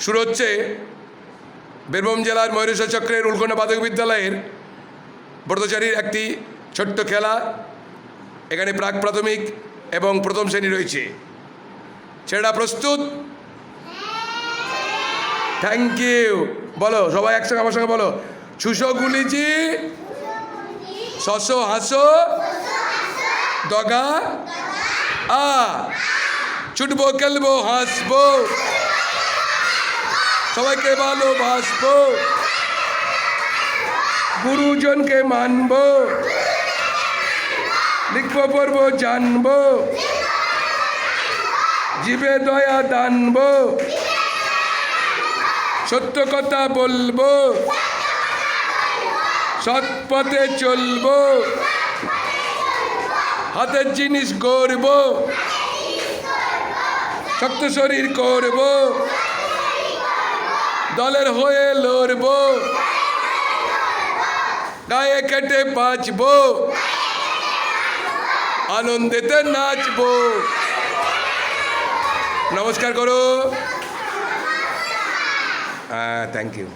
শুরু হচ্ছে বীরভূম জেলার ময়ূরেশ্বর চক্রের উলকোনা বাদক বিদ্যালয়ের ব্রতচারীর একটি ছোট্ট খেলা। এখানে প্রাক প্রাথমিক এবং প্রথম শ্রেণি রয়েছে। ছেলেরা প্রস্তুত? থ্যাংক ইউ বলো, সবাই একসঙ্গে আমার সঙ্গে বলো। ছুসো গুলিজি শশো হাসো, দগা, আ। ছুটবো, খেলব, হাসবো। সবাইকে ভালোবাসবো। গুরুজনকে মানবো। লিখব, পড়ব, জানব। জীবে দয়া দানবো। সত্য কথা বলব। সৎ পথে চলবো। হাতের জিনিস গড়ব। শক্ত শরীর করব। দলের হয়ে লড়ব। গায়ে কেটে বাঁচব। আনন্দেতে নাচব। নমস্কার করো। হ্যাঁ থ্যাংক ইউ